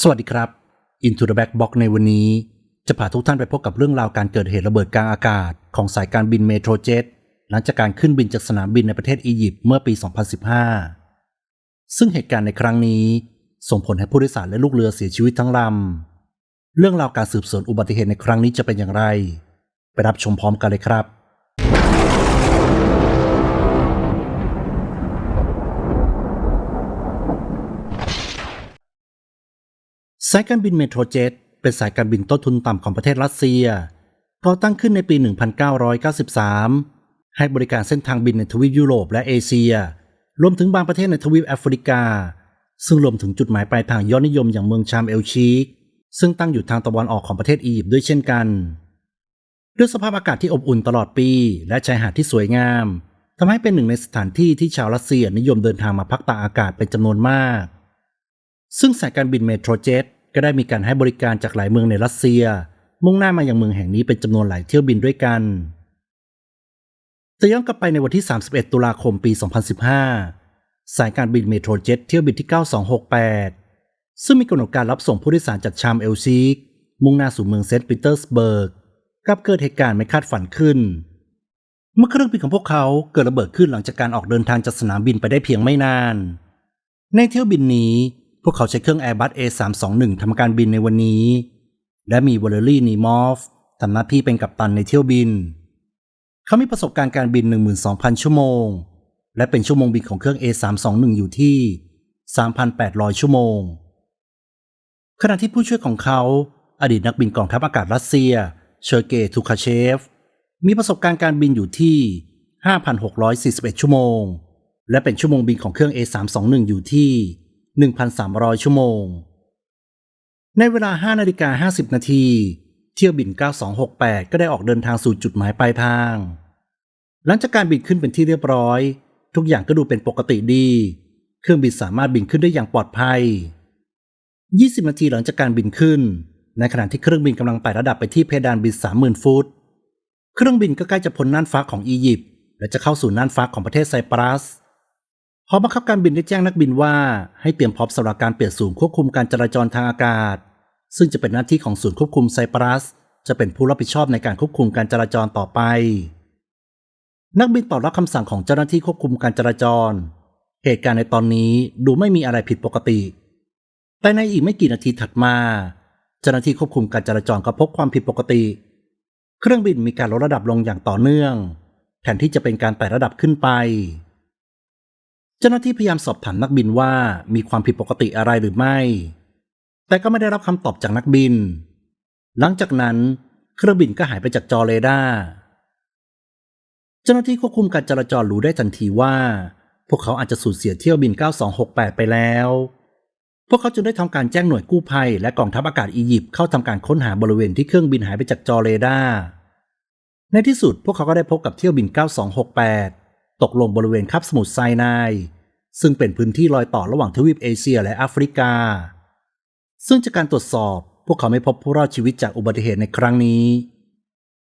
สวัสดีครับ Into the Back Box ในวันนี้ จะพาทุกท่านไปพบกับเรื่องราวการเกิดเหตุระเบิดกลางอากาศ ของสายการบินเมโทรเจ็ตหลังจากการขึ้นบินจากสนามบินในประเทศอียิปต์เมื่อปี 2015 ซึ่งเหตุการณ์ในครั้งนี้ ส่งผลให้ผู้โดยสารและลูกเรือเสียชีวิตทั้งลำ เรื่องราวการสืบสวนอุบัติเหตุในครั้งนี้จะเป็นอย่างไร ไปรับชมพร้อมกันเลยครับ สายการบินเมโทรเจ็ตเป็นสายการบินต้นทุนต่ำของประเทศรัสเซียก่อตั้งขึ้นในปี 1993 ให้บริการเส้นทางบินในทวีปยุโรปและเอเชีย รวมถึงบางประเทศในทวีปแอฟริกา ซึ่งรวมถึงจุดหมายปลายทางยอดนิยมอย่างเมืองชามเอลชีกซึ่งตั้งอยู่ทางตะวันออกของประเทศอียิปต์ด้วยเช่นกัน ด้วยสภาพอากาศที่อบอุ่นตลอดปี และชายหาดที่สวยงามทำให้เป็นหนึ่งในสถานที่ที่ชาวรัสเซียนิยมเดินทางมาพักตากอากาศเป็นจำนวนมาก ซึ่งสายการบินเมโทรเจ็ต ก็ได้มีการให้บริการจากหลายเมืองในรัสเซีย มุ่งหน้ามายังเมืองแห่งนี้เป็นจำนวนหลายเที่ยวบินด้วยกันแต่ย้อนกลับไปในวันที่ 31 ตุลาคมปี 2015 สายการบินเมโทรเจ็ตเที่ยวบินที่ 9268 ซึ่งมีกำหนดการรับส่งผู้โดยสารจากชามเอลซีกมุ่งหน้าสู่เมืองเซนต์ปีเตอร์สเบิร์กกลับเกิดเหตุการณ์ไม่คาดฝันขึ้น เมื่อเครื่องบินของพวกเขาเกิดระเบิดขึ้นหลังจากการออกเดินทางจากสนามบินไปได้เพียงไม่นาน ในเที่ยวบินนี้ พวกเขาใช้เครื่อง Airbus A321 ทำการบินในวันนี้ และมีวอลเลอรี่นีมอฟทำหน้าที่เป็นกัปตันในเที่ยวบิน เขามีประสบการณ์การบิน 12,000 ชั่วโมง และเป็นชั่วโมงบินของเครื่อง A321 อยู่ที่ 3,800 ชั่วโมง ขณะที่ผู้ช่วยของเขา อดีตนักบินกองทัพอากาศรัสเซีย เชอร์เกย์ทูคาเชฟ มีประสบการณ์การบินอยู่ที่ 5,641 ชั่วโมง และเป็นชั่วโมงบินของเครื่อง A321 อยู่ที่ 1,300 ชั่วโมง ในเวลา 5 นาฬิกา 50 นาที เที่ยวบิน 9268 ก็ได้ออกเดินทางสู่จุดหมายปลายทาง หลังจากการบินขึ้นเป็นที่เรียบร้อย ทุกอย่างก็ดูเป็นปกติดี เครื่องบินสามารถบินขึ้นได้อย่างปลอดภัย 20 นาทีหลังจากการบินขึ้น ในขณะที่เครื่องบินกำลังไต่ระดับไปที่เพดานบิน 30,000 ฟุต เครื่องบินก็ใกล้จะพ้นน่านฟ้าของอียิปต์และจะเข้าสู่น่านฟ้าของประเทศไซปรัส หอบังคับการบินได้แจ้งนักบินว่าให้เตรียมพร้อมสำหรับการเปลี่ยนศูนย์ควบคุมการจราจรทางอากาศ ซึ่งจะเป็นหน้าที่ของศูนย์ควบคุมไซปรัส จะเป็นผู้รับผิดชอบในการควบคุมการจราจรต่อไป นักบินตอบรับคำสั่งของเจ้าหน้าที่ควบคุมการจราจร เหตุการณ์ในตอนนี้ดูไม่มีอะไรผิดปกติ แต่ในอีกไม่กี่นาทีถัดมา เจ้าหน้าที่ควบคุมการจราจรก็พบความผิดปกติ เครื่องบินมีการลดระดับลงอย่างต่อเนื่อง แทนที่จะเป็นการไต่ระดับขึ้นไป เจ้าหน้าที่พยายามสอบถามนักบินว่ามีความผิดปกติอะไรหรือไม่ แต่ก็ไม่ได้รับคำตอบจากนักบิน หลังจากนั้นเครื่องบินก็หายไปจากจอเรดาร์เจ้าหน้าที่ควบคุมการจราจรรู้ได้ทันทีว่า พวกเขาอาจจะสูญเสียเที่ยวบิน 9268 ไปแล้ว พวกเขาจึงได้ทำการแจ้งหน่วยกู้ภัย และกองทัพอากาศอียิปต์เข้าทำการค้นหาบริเวณที่เครื่องบินหายไปจากจอเรดาร์ในที่สุดพวกเขาก็ได้พบกับเที่ยวบิน 9268 ตกลงบริเวณคาบสมุทรไซนาย ซึ่งเป็นพื้นที่รอยต่อระหว่างทวีปเอเชียและแอฟริกา ซึ่งจากการตรวจสอบ พวกเขาไม่พบผู้รอดชีวิตจากอุบัติเหตุในครั้งนี้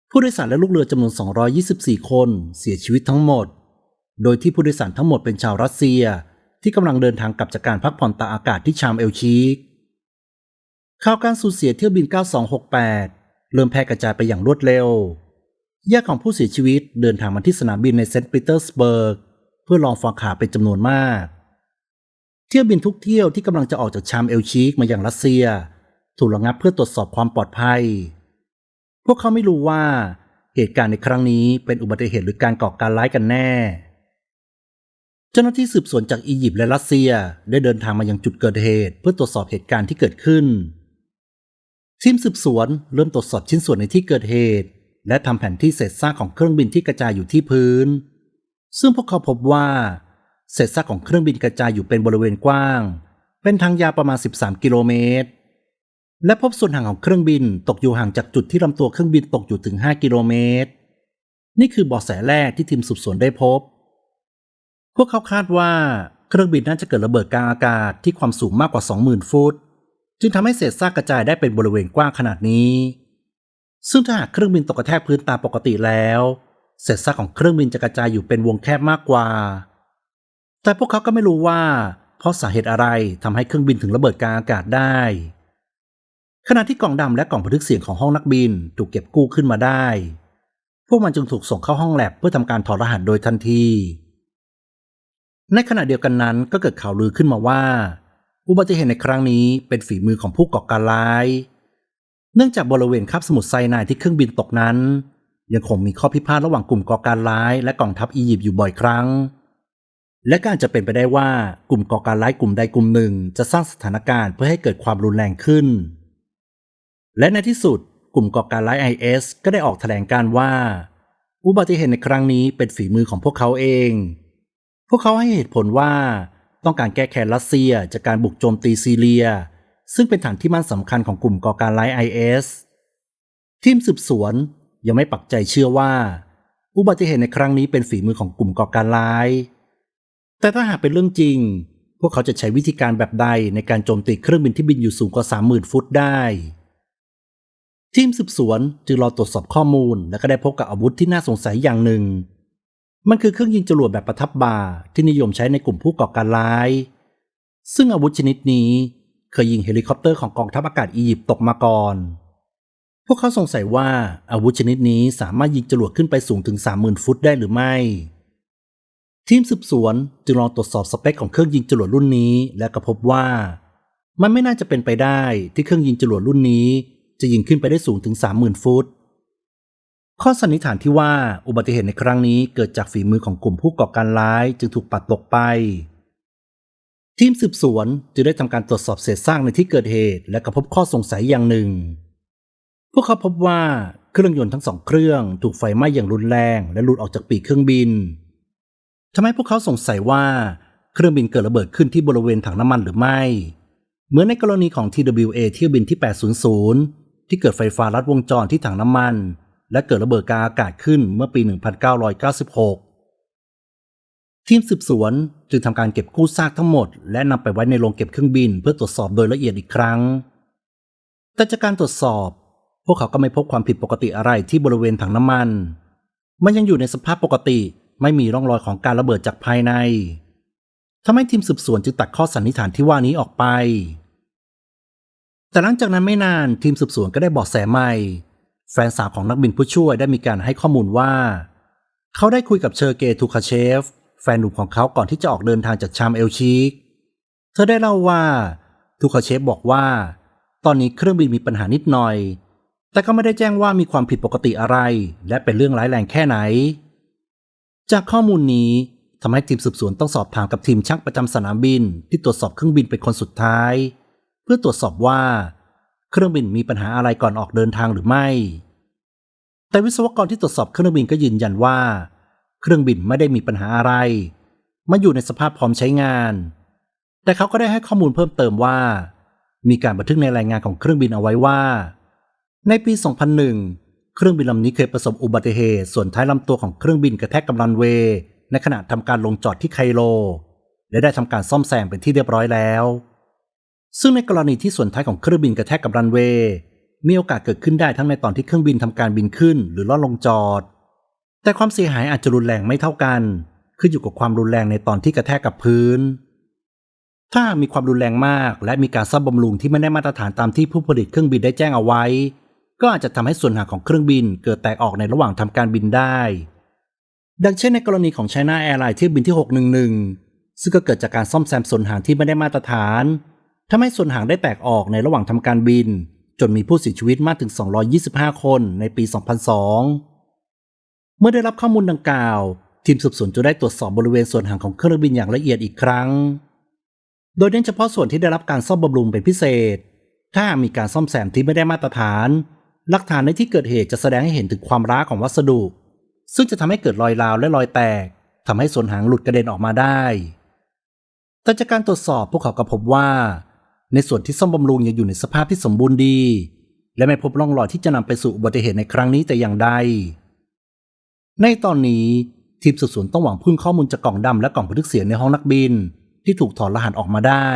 ผู้โดยสารและลูกเรือจำนวน 224 คนเสียชีวิตทั้งหมด โดยที่ผู้โดยสารทั้งหมดเป็นชาวรัสเซียที่กำลังเดินทางกลับจากการพักผ่อนตากอากาศที่ชามเอลชีกข่าวการสูญเสียเที่ยวบิน 9268 เริ่มแพร่กระจายไปอย่างรวดเร็ว ญาติของผู้เสียชีวิตเดินทางมาที่สนามบินในเซนต์ปีเตอร์สเบิร์กเพื่อลองฟังข่าวเป็นจำนวนมาก เที่ยวบินทุกเที่ยวที่กำลังจะออกจากชามเอลชีกมาอย่างรัสเซีย ถูกระงับเพื่อตรวจสอบความปลอดภัย พวกเขาไม่รู้ว่าเหตุการณ์ในครั้งนี้เป็นอุบัติเหตุหรือการก่อการร้ายกันแน่ เจ้าหน้าที่สืบสวนจากอียิปต์และรัสเซียได้เดินทางมายังจุดเกิดเหตุ เพื่อตรวจสอบเหตุการณ์ที่เกิดขึ้นทีมสืบสวนเริ่มตรวจสอบชิ้นส่วนในที่เกิดเหตุ และทำแผนที่เศษซากของเครื่องบินที่กระจายอยู่ที่พื้น ซึ่งพวกเขาพบว่า เศษซากของเครื่องบินกระจายอยู่เป็นบริเวณกว้าง เป็นทางยาวประมาณ 13 กิโลเมตร และพบส่วนห่างของเครื่องบินตกอยู่ห่างจากจุดที่ลำตัวเครื่องบินตกอยู่ถึง 5 กิโลเมตร นี่คือเบาะแสแรกที่ทีมสืบสวนได้พบ พวกเขาคาดว่าเครื่องบินน่าจะเกิดระเบิดกลางอากาศที่ความสูงมากกว่า 20,000 ฟุต จึงทำให้เศษซากกระจายได้เป็นบริเวณกว้างขนาดนี้ ซึ่งถ้าหากเครื่องบินตกกระแทกพื้นตามปกติแล้วเศษซากของเครื่องบินจะกระจายอยู่เป็นวงแคบมากกว่า แต่พวกเขาก็ไม่รู้ว่า เพราะสาเหตุอะไรทำให้เครื่องบินถึงระเบิดกลางอากาศได้ ขณะที่กล่องดำและกล่องบันทึกเสียงของห้องนักบินถูกเก็บกู้ขึ้นมาได้ พวกมันจึงถูกส่งเข้าห้องแลบเพื่อทำการถอดรหัสโดยทันที ในขณะเดียวกันนั้นก็เกิดข่าวลือขึ้นมาว่า อุบัติเหตุในครั้งนี้เป็นฝีมือของผู้ก่อการร้าย เนื่องจากบริเวณคาบสมุทรไซนายที่เครื่องบินตกนั้น ยังคงมีข้อพิพาทระหว่างกลุ่มก่อการร้ายและกองทัพอียิปต์อยู่บ่อยครั้ง และกาจจะเป็นไปได้ว่ากลุ่มก่อการร้ายกลุ่มใดกลุ่มหนึ่ง จะสร้างสถานการณ์เพื่อให้เกิดความรุนแรงขึ้น และในที่สุดกลุ่มก่อการร้าย IS ก็ได้ออกแถลงการว่า อุบัติเหตุในครั้งนี้เป็นฝีมือของพวกเขาเอง พวกเขาให้เหตุผลว่าต้องการแก้แค้นรัสเซียจากการบุกโจมตีซีเรีย ซึ่งเป็นฐานที่มั่นสำคัญของกลุ่มก่อการร้าย IS ทีมสืบสวนยังไม่ปักใจเชื่อว่า อุบัติเหตุในครั้งนี้เป็นฝีมือของกลุ่มก่อการร้าย แต่ถ้าหากเป็นเรื่องจริง พวกเขาจะใช้วิธีการแบบใดในการโจมตีเครื่องบินที่บินอยู่สูงกว่า 30,000 ฟุตได้ ทีมสืบสวนจึงรอตรวจสอบข้อมูล และก็ได้พบกับอาวุธที่น่าสงสัยอย่างหนึ่ง มันคือเครื่องยิงจรวดแบบประทับบ่าที่นิยมใช้ในกลุ่มผู้ก่อการร้าย ซึ่งอาวุธชนิดนี้ เคยยิงเฮลิคอปเตอร์ของกองทัพอากาศอียิปต์ตกมาก่อน พวกเขาสงสัยว่าอาวุธชนิดนี้สามารถยิงจรวดขึ้นไปสูงถึง 30,000 ฟุตได้หรือไม่ ทีมสืบสวนจึงลองตรวจสอบสเปคของเครื่องยิงจรวดรุ่นนี้ และก็พบว่า มันไม่น่าจะเป็นไปได้ที่เครื่องยิงจรวดรุ่นนี้ จะยิงขึ้นไปได้สูงถึง 30,000 ฟุตข้อสันนิษฐานที่ว่าอุบัติเหตุในครั้งนี้เกิดจากฝีมือของกลุ่มผู้ก่อการร้ายจึงถูกปัดตกไป ทีมสืบสวนจึงได้ทำการตรวจสอบเศษซากในที่เกิดเหตุ และก็พบข้อสงสัยอย่างหนึ่ง พวกเขาพบว่าเครื่องยนต์ทั้งสองเครื่องถูกไฟไหม้อย่างรุนแรงและหลุดออกจากปีกเครื่องบินทำให้พวกเขาสงสัยว่าเครื่องบินเกิดระเบิดขึ้นที่บริเวณถังน้ำมันหรือไม่ เหมือนในกรณีของ TWA เที่ยวบินที่ 800 ที่เกิดไฟฟ้าลัดวงจรที่ถังน้ำมัน และเกิดระเบิดกลางอากาศขึ้นเมื่อปี 1996 ทีมสืบสวนจึงทำการเก็บกู้ซากทั้งหมด และนำไปไว้ในโรงเก็บเครื่องบิน เพื่อตรวจสอบโดยละเอียดอีกครั้ง แต่จากการตรวจสอบ พวกเขาก็ไม่พบความผิดปกติอะไรที่บริเวณถังน้ำมัน มันยังอยู่ในสภาพปกติไม่มีร่องรอยของการระเบิดจากภายในทำให้ทีมสืบสวนจึงตัดข้อสันนิษฐานที่ว่านี้ออกไป แต่หลังจากนั้นไม่นานทีมสืบสวนก็ได้เบอกแสใหม่ แฟนสาวของนักบินผู้ช่วยได้มีการให้ข้อมูลว่า เขาได้คุยกับเชอร์เกทูคาเชฟ แฟนหนุ่มของเขาก่อนที่จะออกเดินทางจากชามเอลชีก เธอได้เล่าว่าทูคาเชฟบอกว่า ตอนนี้เครื่องบินมีปัญหานิดหน่อย แต่ก็ไม่ได้แจ้งว่ามีความผิดปกติอะไร และเป็นเรื่องร้ายแรงแค่ไหน จากข้อมูลนี้ทำให้ทีมสืบสวนต้องสอบถามกับทีมช่างประจำสนามบิน ที่ตรวจสอบเครื่องบินเป็นคนสุดท้าย เพื่อตรวจสอบว่า เครื่องบินมีปัญหาอะไรก่อนออกเดินทางหรือไม่ แต่วิศวกรที่ตรวจสอบเครื่องบินก็ยืนยันว่า เครื่องบินไม่ได้มีปัญหาอะไร มันอยู่ในสภาพพร้อมใช้งาน แต่เขาก็ได้ให้ข้อมูลเพิ่มเติมว่า มีการบันทึกในรายงานของเครื่องบินเอาไว้ว่า ในปี 2001 เครื่องบินลำนี้เคยประสบอุบัติเหตุ ส่วนท้ายลำตัวของเครื่องบินกระแทกกับรันเวย์ในขณะทำการลงจอดที่ไคโรและได้ทำการซ่อมแซมเป็นที่เรียบร้อยแล้ว ซึ่งในกรณีที่ส่วนท้ายของเครื่องบินกระแทกกับรันเวย์มีโอกาสเกิดขึ้นได้ทั้งในตอนที่เครื่องบินทำการบินขึ้น หรือล่อลงจอด แต่ความเสียหายอาจจะรุนแรงไม่เท่ากันขึ้นอยู่กับความรุนแรงในตอนที่กระแทกกับพื้น ถ้ามีความรุนแรงมาก และมีการซ่อมบำรุงที่ไม่ได้มาตรฐานตามที่ผู้ผลิตเครื่องบินได้แจ้งเอาไว้ ก็อาจจะทำให้ส่วนหางของเครื่องบินเกิดแตกออกในระหว่างทำการบินได้ ดังเช่นในกรณีของ China Airlines เที่ยวบินที่ 611 ซึ่งก็เกิดจากการซ่อมแซมส่วนหางที่ไม่ได้มาตรฐานทำให้ส่วนหางได้แตกออกในระหว่างทำการบิน จนมีผู้เสียชีวิตมากถึง 225 คนในปี 2002 เมื่อได้รับข้อมูลดังกล่าว ทีมสืบสวนจะได้ตรวจสอบบริเวณส่วนหางของเครื่องบินอย่างละเอียดอีกครั้ง โดยเน้นเฉพาะส่วนที่ได้รับการซ่อมบำรุงเป็นพิเศษ ถ้ามีการซ่อมแซมที่ไม่ได้มาตรฐาน หลักฐานในที่เกิดเหตุจะแสดงให้เห็นถึงความร้าของวัสดุ ซึ่งจะทำให้เกิดรอยร้าวและรอยแตกทำให้ส่วนหางหลุดกระเด็นออกมาได้แต่จากการตรวจสอบพวกเขาก็พบว่า ในส่วนที่ซ่อมบำรุงยังอยู่ในสภาพที่สมบูรณ์ดี และไม่พบร่องรอยที่จะนำไปสู่อุบัติเหตุในครั้งนี้แต่อย่างใด ในตอนนี้ทีมสืบสวนต้องหวังพึ่งข้อมูลจากกล่องดำและกล่องบันทึกเสียงในห้องนักบิน ที่ถูกถอดรหัสออกมาได้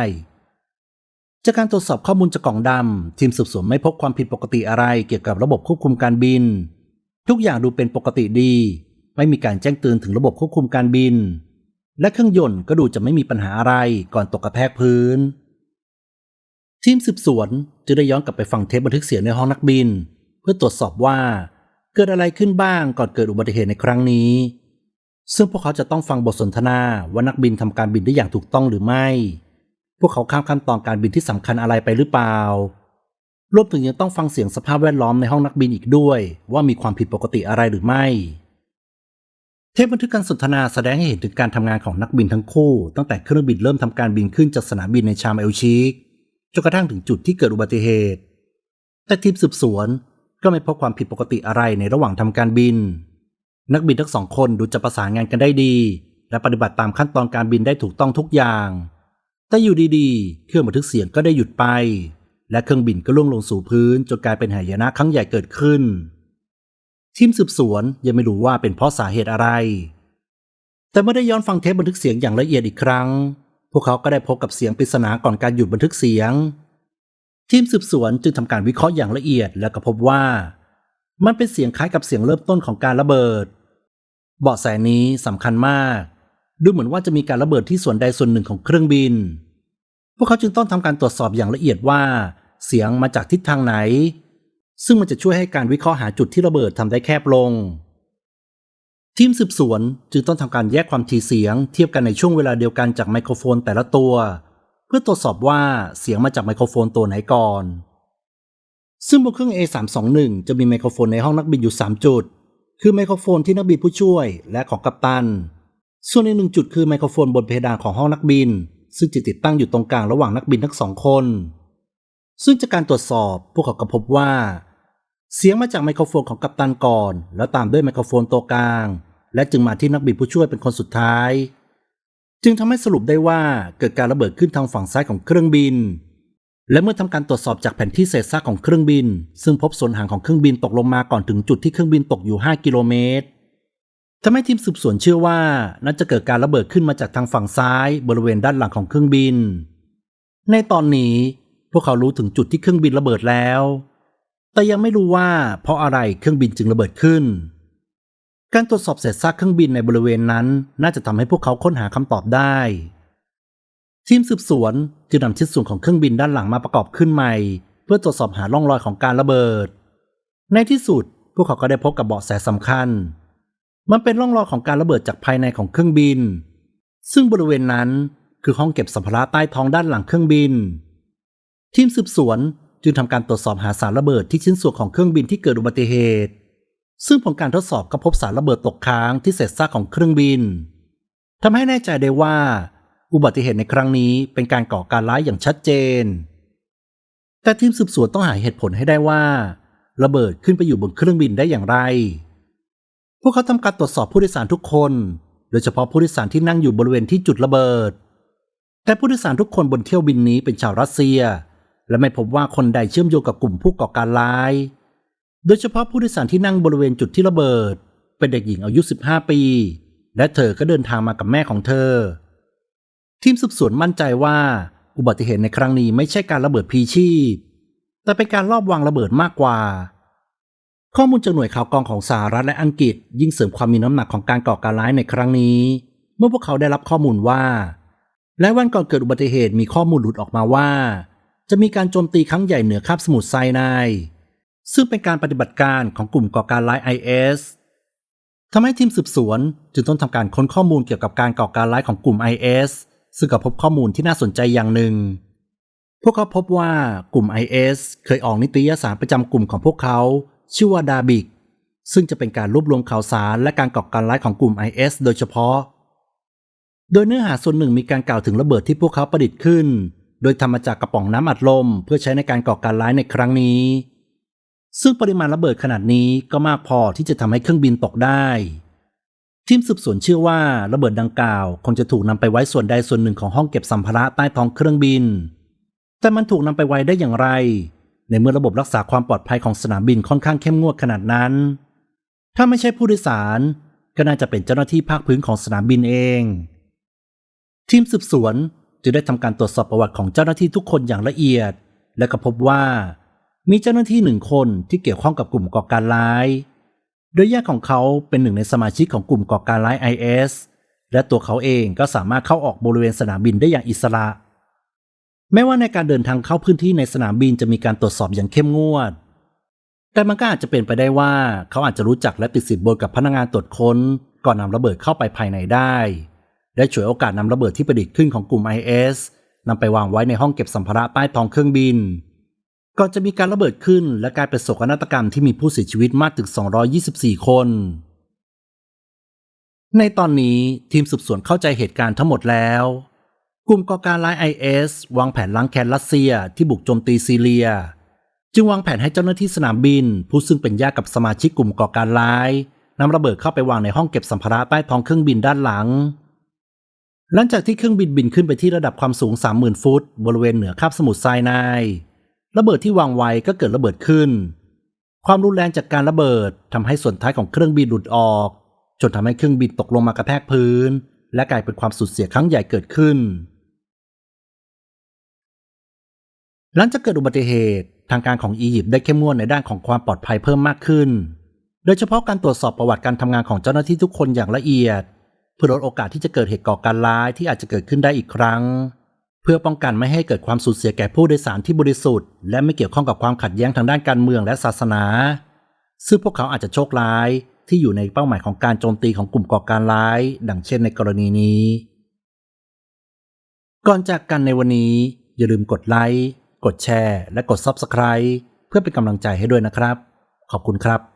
จากการตรวจสอบข้อมูลจากกล่องดำทีมสืบสวนไม่พบความผิดปกติอะไรเกี่ยวกับระบบควบคุมการบิน ทุกอย่างดูเป็นปกติดี ไม่มีการแจ้งเตือนถึงระบบควบคุมการบิน และเครื่องยนต์ก็ดูจะไม่มีปัญหาอะไรก่อนตกกระแทกพื้น ทีมสืบสวนจึงได้ย้อนกลับไปฟังเทปบันทึกเสียงในห้องนักบิน เพื่อตรวจสอบว่า เกิดอะไรขึ้นบ้างก่อนเกิดอุบัติเหตุในครั้งนี้ ซึ่งพวกเขาจะต้องฟังบทสนทนาว่านักบินทำการบินได้อย่างถูกต้องหรือไม่ พวกเขาข้ามขั้นตอนการบินที่สำคัญอะไรไปหรือเปล่ารวมถึงยังต้องฟังเสียงสภาพแวดล้อมในห้องนักบินอีกด้วย ว่ามีความผิดปกติอะไรหรือไม่ เทปบันทึกการสนทนาแสดงให้เห็นถึงการทำงานของนักบินทั้งคู่ ตั้งแต่เครื่องบินเริ่มทำการบินขึ้นจากสนามบินในชามเอลชีกจนกระทั่งถึงจุดที่เกิดอุบัติเหตุ แต่ทีมสืบสวน ก็ไม่พบความผิดปกติอะไรในระหว่างทำการบิน นักบินทั้งสองคนดูจะประสานงานกันได้ดี และปฏิบัติตามขั้นตอนการบินได้ถูกต้องทุกอย่าง แต่อยู่ดีๆ เครื่องบันทึกเสียงก็ได้หยุดไป และเครื่องบินก็ล่วงลงสู่พื้นจนกลายเป็นหายนะครั้งใหญ่เกิดขึ้น ทีมสืบสวนยังไม่รู้ว่าเป็นเพราะสาเหตุอะไร แต่เมื่อได้ย้อนฟังเทปบันทึกเสียงอย่างละเอียดอีกครั้ง พวกเขาก็ได้พบกับเสียงปริศนาก่อนการหยุดบันทึกเสียง ทีมสืบสวนจึงทำการวิเคราะห์อย่างละเอียดแล้วก็พบว่า มันเป็นเสียงคล้ายกับเสียงเริ่มต้นของการระเบิด เบาะแสนี้สำคัญมาก ดูเหมือนว่าจะมีการระเบิดที่ส่วนใดส่วนหนึ่งของเครื่องบิน พวกเขาจึงต้องทำการตรวจสอบอย่างละเอียดว่า เสียงมาจากทิศทางไหน ซึ่งมันจะช่วยให้การวิเคราะห์หาจุดที่ระเบิดทำได้แคบลง ทีมสืบสวนจึงต้องทำการแยกความถี่เสียง เทียบกันในช่วงเวลาเดียวกันจากไมโครโฟนแต่ละตัว พื่อตรวจสอบว่าเสียงมาจากไมโครโฟนตัวไหนก่อน ซึ่งบนเครื่อง A321 จะมีไมโครโฟนในห้องนักบินอยู่ 3 จุด คือไมโครโฟนที่นักบินผู้ช่วยและของกัปตัน ส่วนอีกหนึ่งจุดคือไมโครโฟนบนเพดานของห้องนักบิน ซึ่งจะติดตั้งอยู่ตรงกลางระหว่างนักบินทั้งสองคน ซึ่งจากการตรวจสอบพวกเขาก็พบว่า เสียงมาจากไมโครโฟนของกัปตันก่อน แล้วตามด้วยไมโครโฟนตัวกลาง และจึงมาที่นักบินผู้ช่วยเป็นคนสุดท้าย จึงทำให้สรุปได้ว่าเกิดการระเบิดขึ้นทางฝั่งซ้ายของเครื่องบิน และเมื่อทำการตรวจสอบจากแผนที่เศษซากของเครื่องบิน ซึ่งพบส่วนหางของเครื่องบินตกลงมาก่อนถึงจุดที่เครื่องบินตกอยู่ 5 กิโลเมตรทำให้ทีมสืบสวนเชื่อว่าน่าจะเกิดการระเบิดขึ้นมาจากทางฝั่งซ้าย บริเวณด้านหลังของเครื่องบิน ในตอนนี้พวกเขารู้ถึงจุดที่เครื่องบินระเบิดแล้ว แต่ยังไม่รู้ว่าเพราะอะไรเครื่องบินจึงระเบิดขึ้น การตรวจสอบเศษซากเครื่องบินในบริเวณนั้น น่าจะทำให้พวกเขาค้นหาคำตอบได้ ทีมสืบสวนจึงนำชิ้นส่วนของเครื่องบินด้านหลังมาประกอบขึ้นใหม่ เพื่อตรวจสอบหาร่องรอยของการระเบิด ในที่สุด พวกเขาก็ได้พบกับเบาะแสสำคัญ มันเป็นร่องรอยของการระเบิดจากภายในของเครื่องบิน ซึ่งบริเวณนั้นคือห้องเก็บสัมภาระใต้ท้องด้านหลังเครื่องบิน ทีมสืบสวนจึงทำการตรวจสอบหาสารระเบิดที่ชิ้นส่วนของเครื่องบินที่เกิดอุบัติเหตุ ซึ่งผลการทดสอบก็พบสารระเบิดตกค้างที่เศษซากของเครื่องบินทำให้แน่ใจได้ว่า อุบัติเหตุในครั้งนี้เป็นการก่อการร้ายอย่างชัดเจน แต่ทีมสืบสวนต้องหาเหตุผลให้ได้ว่า ระเบิดขึ้นไปอยู่บนเครื่องบินได้อย่างไร พวกเขาทำการตรวจสอบผู้โดยสารทุกคน โดยเฉพาะผู้โดยสารที่นั่งอยู่บริเวณที่จุดระเบิด แต่ผู้โดยสารทุกคนบนเที่ยวบินนี้เป็นชาวรัสเซีย และไม่พบว่าคนใดเชื่อมโยงกับกลุ่มผู้ก่อการร้าย โดยเฉพาะผู้โดยสารที่นั่งบริเวณจุดที่ระเบิด เป็นเด็กหญิงอายุ 15 ปี และเธอก็เดินทางมากับแม่ของเธอ ทีมสืบสวนมั่นใจว่า อุบัติเหตุในครั้งนี้ไม่ใช่การระเบิดพีชีพ แต่เป็นการลอบวางระเบิดมากกว่า ข้อมูลจากหน่วยข่าวกรองของสหรัฐและอังกฤษ ยิ่งเสริมความมีน้ำหนักของการก่อการร้ายในครั้งนี้ เมื่อพวกเขาได้รับข้อมูลว่า และวันก่อนเกิดอุบัติเหตุมีข้อมูลหลุดออกมาว่า จะมีการโจมตีครั้งใหญ่เหนือคาบสมุทรไซนาย ซึ่งเป็นการปฏิบัติการของกลุ่มก่อการร้าย IS ทำให้ทีมสืบสวนจึงต้องทำการค้นข้อมูลเกี่ยวกับการก่อการร้ายของกลุ่ม IS ซึ่งก็พบข้อมูลที่น่าสนใจอย่างหนึ่ง พวกเขาพบว่ากลุ่ม IS เคยออกนิตยสารประจำกลุ่มของพวกเขา ชื่อว่าดาบิก ซึ่งจะเป็นการรวบรวมข่าวสารและการก่อการร้ายของกลุ่ม IS โดยเฉพาะ โดยเนื้อหาส่วนหนึ่งมีการกล่าวถึงระเบิดที่พวกเขาประดิษฐ์ขึ้น โดยทำมาจากกระป๋องน้ำอัดลม เพื่อใช้ในการก่อการร้ายในครั้งนี้ ซึ่งปริมาณระเบิดขนาดนี้ก็มากพอที่จะทำให้เครื่องบินตกได้ ทีมสืบสวนเชื่อว่าระเบิดดังกล่าวคงจะถูกนำไปไว้ส่วนใดส่วนหนึ่งของห้องเก็บสัมภาระใต้ท้องเครื่องบิน แต่มันถูกนำไปไว้ได้อย่างไร ในเมื่อระบบรักษาความปลอดภัยของสนามบินค่อนข้างเข้มงวดขนาดนั้น ถ้าไม่ใช่ผู้โดยสาร ก็น่าจะเป็นเจ้าหน้าที่ภาคพื้นของสนามบินเอง ทีมสืบสวนจึงได้ทำการตรวจสอบประวัติของเจ้าหน้าที่ทุกคนอย่างละเอียด และก็พบว่า มีเจ้าหน้าที่หนึ่งคนที่เกี่ยวข้องกับกลุ่มก่อการร้าย โดยญาติของเขาเป็นหนึ่งในสมาชิกของกลุ่มก่อการร้าย IS และตัวเขาเองก็สามารถเข้าออกบริเวณสนามบินได้อย่างอิสระ แม้ว่าในการเดินทางเข้าพื้นที่ในสนามบินจะมีการตรวจสอบอย่างเข้มงวด แต่มันก็อาจจะเป็นไปได้ว่าเขาอาจจะรู้จักและติดสินบนกับพนักงานตรวจค้น ก่อนนำระเบิดเข้าไปภายในได้ และฉวยโอกาสนำระเบิดที่ประดิษฐ์ขึ้นของกลุ่ม IS นำไปวางไว้ในห้องเก็บสัมภาระใต้ท้องเครื่องบิน ก่อนจะมีการระเบิดขึ้นและกลายเป็นโศกนาฏกรรมที่มีผู้เสียชีวิตมากถึง 224 คน ในตอนนี้ทีมสืบสวนเข้าใจเหตุการณ์ทั้งหมดแล้ว กลุ่มก่อการร้าย IS วางแผนล้างแค้นรัสเซียที่บุกโจมตีซีเรีย จึงวางแผนให้เจ้าหน้าที่สนามบิน ผู้ซึ่งเป็นญาติกับสมาชิกกลุ่มก่อการร้ายนำระเบิดเข้าไปวางในห้องเก็บสัมภาระใต้ท้องเครื่องบินด้านหลัง หลังจากที่เครื่องบินบินขึ้นไปที่ระดับความสูง 30,000 ฟุต บริเวณเหนือคาบสมุทรไซนาย ระเบิดที่วางไว้ก็เกิดระเบิดขึ้น ความรุนแรงจากการระเบิดทำให้ส่วนท้ายของเครื่องบินหลุดออก จนทำให้เครื่องบินตกลงมากระแทกพื้น และกลายเป็นความสูญเสียครั้งใหญ่เกิดขึ้น หลังจากเกิดอุบัติเหตุทางการของอียิปต์ได้เข้มงวดในด้านของความปลอดภัยเพิ่มมากขึ้น โดยเฉพาะการตรวจสอบประวัติการทำงานของเจ้าหน้าที่ทุกคนอย่างละเอียด เพื่อลดโอกาสที่จะเกิดเหตุก่อการร้ายที่อาจจะเกิดขึ้นได้อีกครั้ง เพื่อป้องกันไม่ให้เกิดความสูญเสียแก่ผู้โดยสารที่บริสุทธิ์และไม่เกี่ยวข้องกับความขัดแย้งทางด้านการเมืองและศาสนา ซึ่งพวกเขาอาจจะโชคร้ายที่อยู่ในเป้าหมายของการโจมตีของกลุ่มก่อการร้าย ดังเช่นในกรณีนี้ ก่อนจากกันในวันนี้ อย่าลืมกดไลค์ กดแชร์ และกด Subscribe เพื่อเป็นกำลังใจให้ด้วยนะครับ ขอบคุณครับ